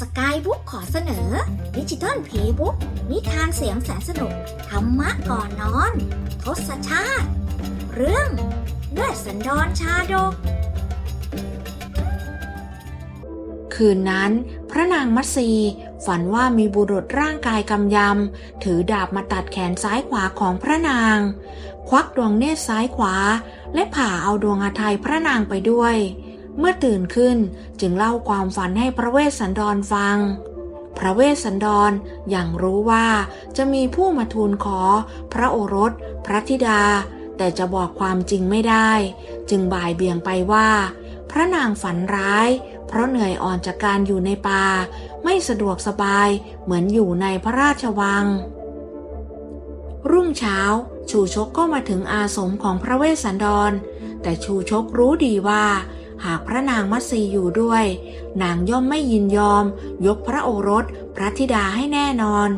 สกายบุ๊กขอเสนอดิจิตอลเพย์บุ๊กนิทานเสียงแสนสนุก ธรรมะก่อนนอน ทศชาติ เรื่องเลือดสันดอนชาดก คืนนั้น พระนางมัตสีฝันว่ามีบุรุษร่างกายกำยำ ถือดาบมาตัดแขนซ้ายขวาของพระนาง ควักดวงเนตรซ้ายขวา และผ่าเอาดวงอาทัยพระนางไปด้วย เมื่อตื่นขึ้นจึงเล่าความฝันให้พระเวสสันดรฟัง พระเวสสันดรอย่างรู้ว่าจะมีผู้มาทูลขอ พระโอรส พระธิดา แต่จะบอกความจริงไม่ได้ จึงบ่ายเบี่ยงไปว่า พระนางฝันร้าย เพราะเหนื่อยอ่อนจากการอยู่ในป่า ไม่สะดวกสบายเหมือนอยู่ในพระราชวัง รุ่งเช้าชูชกก็มาถึงอาสมของพระเวสสันดร แต่ชูชกรู้ดีว่า หากพระนางมัตสีอยู่ด้วย นางย่อมไม่ยินยอม ยกพระโอรส พระธิดาให้แน่นอน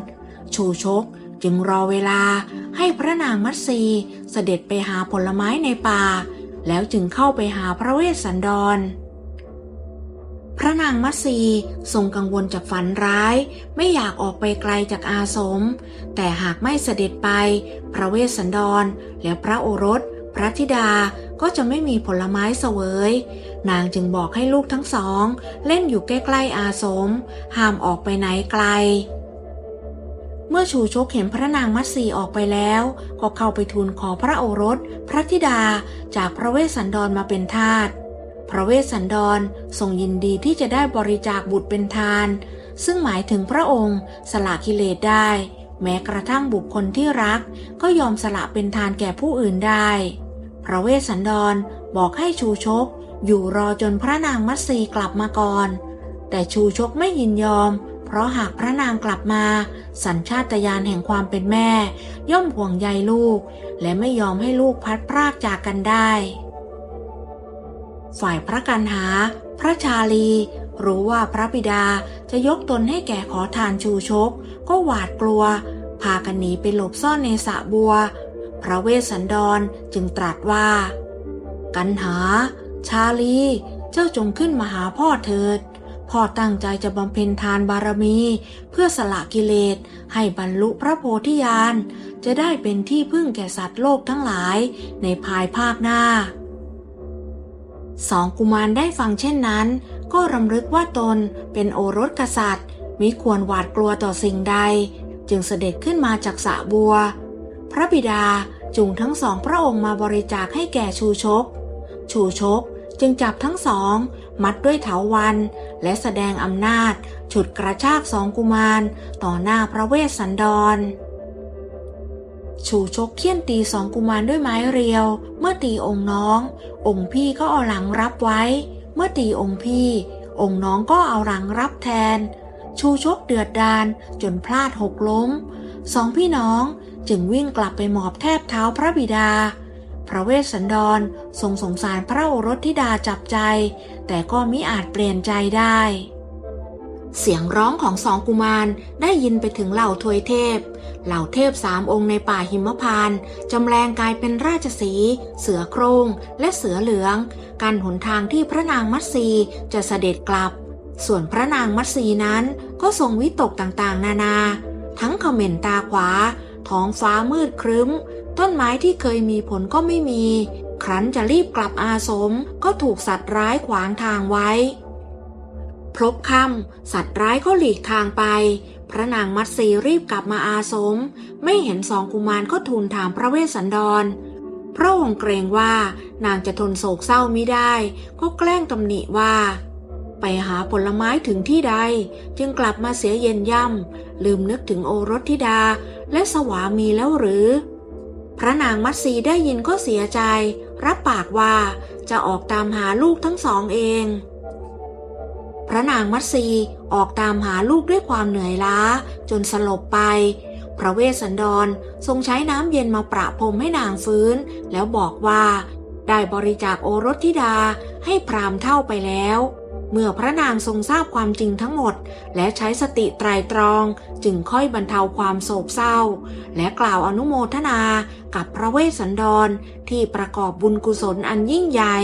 ชูชกจึงรอเวลาให้พระนางมัตสีเสด็จไปหาผลไม้ในป่า แล้วจึงเข้าไปหาพระเวสสันดร พระนางมัตสีทรงกังวลจากฝันร้าย ไม่อยากออกไปไกลจากอาสม แต่หากไม่เสด็จไป พระเวสสันดรและพระโอรส พระธิดาก็จะไม่มีผลไม้เสวย นางจึงบอกให้ลูกทั้งสอง เล่นอยู่ใกล้ๆอาสม ห้ามออกไปไหนไกล เมื่อชูชกเห็นพระนางมัตสีออกไปแล้ว ก็เข้าไปทูลขอพระโอรส พระธิดาจากพระเวสสันดรมาเป็นทาสพระเวสสันดรทรงยินดีที่จะได้บริจาคบุตรเป็นทาน ซึ่งหมายถึงพระองค์สละกิเลสได้ แม้กระทั่งบุคคลที่รัก ก็ยอมสละเป็นทานแก่ผู้อื่นได้ พระเวสสันดรบอกให้ชูชก อยู่รอจนพระนางมัตสีกลับมาก่อน แต่ชูชกไม่ยินยอม เพราะหากพระนางกลับมา สัญชาตญาณแห่งความเป็นแม่ ย่อมห่วงใยลูก และไม่ยอมให้ลูกพัดพรากจากกันได้ ฝ่ายพระกันหา พระชาลี รู้ว่าพระบิดาจะยกตนให้แก่ขอทานชูชก ก็หวาดกลัว พากันหนีไปหลบซ่อนในสระบัว พระเวสสันดรจึงตรัสว่า กันหา ชาลี เจ้าจงขึ้นมาหาพ่อเถิด พ่อตั้งใจจะบำเพ็ญทานบารมี เพื่อสละกิเลส ให้บรรลุพระโพธิญาณ จะได้เป็นที่พึ่งแก่สัตว์โลกทั้งหลายในภายภาคหน้าสองกุมารได้ฟังเช่นนั้น ก็รำลึกว่าตนเป็นโอรสกษัตริย์มิควรหวาดกลัวต่อสิ่งใด จึงเสด็จขึ้นมาจากสระบัว พระบิดาจูงทั้งสองพระองค์มาบริจาคให้แก่ชูชก ชูชกจึงจับทั้งสอง มัดด้วยเถาวัน และแสดงอำนาจ ฉุดกระชากสองกุมาร ต่อหน้าพระเวสสันดร ชูชกเคี่ยนตีสองกุมารด้วยไม้เรียว เมื่อตีองค์น้อง องค์พี่ก็เอาหลังรับไว้ มื่อตีองค์พี่ องค์น้องก็เอาหลังรับแทน ชูชกเดือดดานจนพลาดหกล้ม สองพี่น้องจึงวิ่งกลับไปหมอบแทบเท้าพระบิดา พระเวสสันดรทรงสงสารพระโอรสธิดาจับใจ แต่ก็มิอาจเปลี่ยนใจได้ เสียงร้องของสองกุมารได้ยินไปถึงเหล่าทวยเทพ เหล่าเทพสามองค์ในป่าหิมพานต์จำแรงกายเป็นราชสี เสือโครง และเสือเหลืองกันหนทางที่พระนางมัตสีจะเสด็จกลับ ส่วนพระนางมัตสีนั้นก็ทรงวิตกต่างๆ นานา ทั้งเขม่นตาขวา ท้องฟ้ามืดครึ้ม ต้นไม้ที่เคยมีผลก็ไม่มี ครั้นจะรีบกลับอาสมก็ถูกสัตว์ร้ายขวางทางไว้ พลบค่ำสัตว์ร้ายก็หลีกทางไป พระนางมัตสีรีบกลับมาอาสม ไม่เห็นสองกุมารก็ทูลถามพระเวสสันดร พระองค์เกรงว่านางจะทนโศกเศร้ามิได้ ก็แกล้งตำหนิว่า ไปหาผลไม้ถึงที่ใด จึงกลับมาเสียเย็นย่ำลืมนึกถึงโอรสธิดาและสวามีแล้วหรือ พระนางมัตสีได้ยินก็เสียใจ รับปากว่าจะออกตามหาลูกทั้งสองเอง พระนางมัตสีออกตามหาลูกด้วยความเหนื่อยล้า จนสลบไป พระเวสสันดรทรงใช้น้ำเย็นมาประพรมให้นางฟื้น แล้วบอกว่า ได้บริจาคโอรสธิดาให้พรามเท่าไปแล้ว เมื่อพระนางทรงทราบความจริงทั้งหมด และใช้สติไตรตรอง จึงค่อยบรรเทาความโศกเศร้า และกล่าวอนุโมทนากับพระเวสสันดรที่ประกอบบุญกุศลอันยิ่งใหญ่